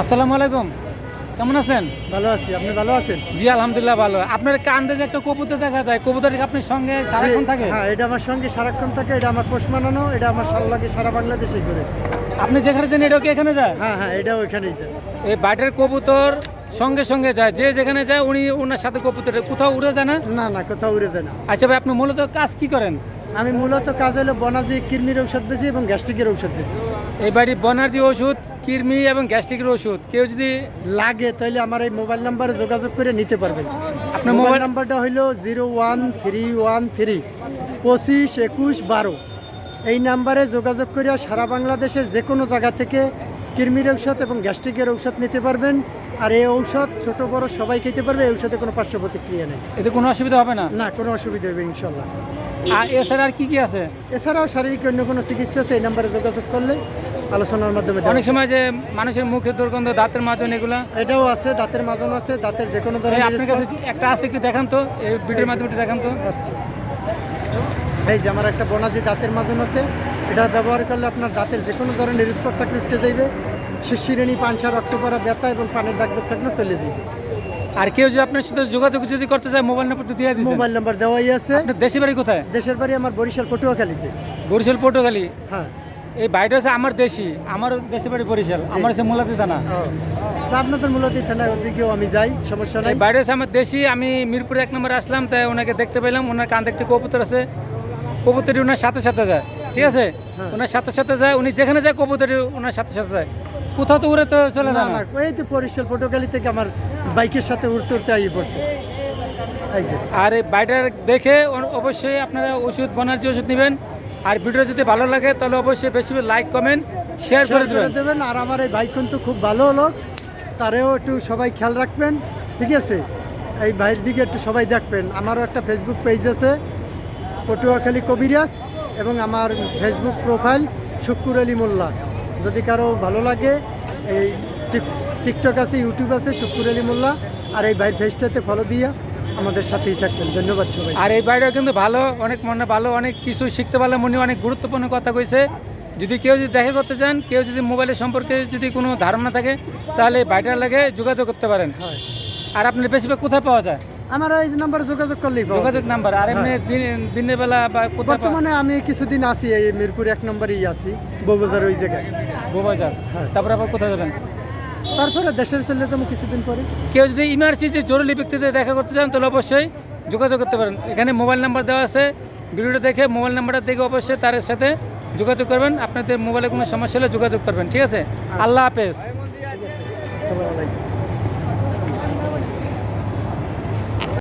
আসসালামু আলাইকুম। কেমন আছেন? ভালো আছি আপনি ভালো আছেন? জি আলহামদুলিল্লাহ ভালো। আপনার কান্দে যে একটা কবুতর দেখা যায় কবুতর আপনার সঙ্গে সারাক্ষণ থাকে? হ্যাঁ এটা আমার সঙ্গে সারাক্ষণ থাকে এটা আমার পোষ মানানো এটা আমার সাল লাগে সারা বাংলাদেশে করে আপনি যেখানে যান এটাও কি এখানে যায়? হ্যাঁ হ্যাঁ এটা ওইখানেই যায়। এই বাইটের কবুতর সঙ্গে সঙ্গে যায় যে যেখানে যায় উনি ওনার সাথে কবুতর কোথাও উড়ে যায় না? না না কোথাও উড়ে যায় না। আচ্ছা ভাই আপনি মূলত কাজ কি করেন? আমি মূলত কাজ হলো বনাজি কিডনির ঔষধ বেশি এবং গ্যাস্ট্রিকের ঔষধ বেশি এই বাড়ি বনার্জি ওষুধ কৃমি এবং গ্যাস্ট্রিকের ওষুধ। কেউ যদি লাগে তাহলে আমার এই মোবাইল নাম্বারে যোগাযোগ করে নিতে পারবেন। আপনার মোবাইল নাম্বারটা হলো zero one three one three পঁচিশ একুশ বারো। এই নাম্বারে যোগাযোগ করে সারা বাংলাদেশের যে কোনো জায়গা থেকে কৃমির ঔষধ এবং গ্যাস্ট্রিকের ঔষধ নিতে পারবেন। আর এই ঔষধ ছোট বড় সবাই খেতে পারবে এই ঔষধে কোনো পার্শ্ব প্রতিক্রিয়া নেই। এতে কোনো অসুবিধা হবে না? না কোনো অসুবিধা হবে ইনশাল্লাহ। আর এছাড়া আর কি কি আছে? এছাড়াও শারীরিক অন্য কোনো চিকিৎসা আছে এই নাম্বারে যোগাযোগ করলে আলোচনার মাধ্যমে অনেক সময় যে মানুষের মুখে দুর্গন্ধ দাঁতের মাজন এগুলা? এটাও আছে দাঁতের মাজন আছে দাঁতের যে কোনো ধরনের আপনার কাছে একটা আছে একটু দেখান তো এই ভিডিওর মাধ্যমে একটু দেখান তো। আচ্ছা। এই যে আমার একটা বনাজি দাঁতের মাজন আছে এটা ব্যবহার করলে আপনার দাঁতের যে কোনো ধরনের স্পট থাকলে উঠতে যাইবে। শিশিরেণী পানসা রক্ত পড়া ব্যথা এবং পানের দাগ দাগ থাকলে চলে যাবে আর কেউ যদি আপনার সাথে যোগাযোগ যদি করতে চায় মোবাইল নাম্বার তো দিয়ে দিচ্ছেন মোবাইল নাম্বার দেওয়াই আছে। আপনার দেশি বাড়ি কোথায়? দেশের বাড়ি আমার বরিশাল পটুয়াখালীতে। বরিশাল পটুয়াখালী? হ্যাঁ। এই বাড়িটা হচ্ছে আমার দেশি আমার দেশের বাড়ি বরিশাল আমার হচ্ছে মুলাতি থানা। তা আপনাদের মূলত থানায় ওদিকেও আমি যাই সমস্যা নাই। হচ্ছে আমার দেশি আমি মিরপুরে এক নম্বরে আসলাম তাই ওনাকে দেখতে পেলাম ওনার কান্দে একটি কবুতর আছে। কবুতরটি ওনার সাথে সাথে যায় ঠিক আছে? হ্যাঁ। ওনার সাথে সাথে যায় উনি যেখানে যায় কবুতরটি ওনার সাথে সাথে যায়। কোথাও তো উড়ে তো চলে না যায় এই তো বরিশাল পটুয়াখালী থেকে আমার বাইকের সাথে উড়তে উড়তে আইয়ে পড়ছে। আর এই বাড়িটা দেখে অবশ্যই আপনারা ওষুধ বনার্জি ওষুধ নেবেন। আর ভিডিও যদি ভালো লাগে তাহলে অবশ্যই বেশি লাইক কমেন্ট শেয়ার করে দেবেন। আর আমার এই ভাই কিন্তু খুব ভালো লোক। তারেও একটু সবাই খেয়াল রাখবেন। ঠিক আছে? এই ভাইয়ের দিকে একটু সবাই দেখবেন। আমারও একটা ফেসবুক পেজ আছে পটুয়াখালী কবিরাজ এবং আমার ফেসবুক প্রোফাইল শুক্কুর আলী মোল্লা। যদি কারও ভালো লাগে এই টিকটক আছে ইউটিউব আছে শুক্কুর আলী মোল্লা আর এই ভাইয়ের ফেসটাতে ফলো দিয়ে আমাদের সাথেই থাকবেন। ধন্যবাদ সবাই আর এই বাড়িটা কিন্তু ভালো অনেক মনে ভালো অনেক কিছু শিখতে পারলে মনে অনেক গুরুত্বপূর্ণ কথা কইছে। যদি কেউ যদি দেখা করতে চান কেউ যদি মোবাইলের সম্পর্কে যদি কোনো ধারণা থাকে তাহলে এই বাড়িটার লাগে যোগাযোগ করতে পারেন। হয়। আর আপনি বেশিরভাগ কোথায় পাওয়া যায়? আমার এই নাম্বারে যোগাযোগ করলেই যোগাযোগ নাম্বার আর এমনি দিন- দিনের বেলা বা বর্তমানে আমি কিছুদিন আছি এই মিরপুর এক নম্বরেই আছি বউবাজার ওই জায়গায়। বোবাজার। তারপরে আবার কোথায় যাবেন? তারপরে দেশের চলে যাব কিছুদিন পরে। কেউ যদি ইমার্জেন্সি জরুরি ব্যক্তিতে দেখা করতে চান তাহলে অবশ্যই যোগাযোগ করতে পারেন। এখানে মোবাইল নাম্বার দেওয়া আছে। ভিডিওটা দেখে মোবাইল নাম্বারটা দেখে অবশ্যই তার সাথে যোগাযোগ করবেন। আপনাদের মোবাইলে কোনো সমস্যা হলে যোগাযোগ করবেন। ঠিক আছে? আল্লাহ হাফেজ। আসসালামু আলাইকুম।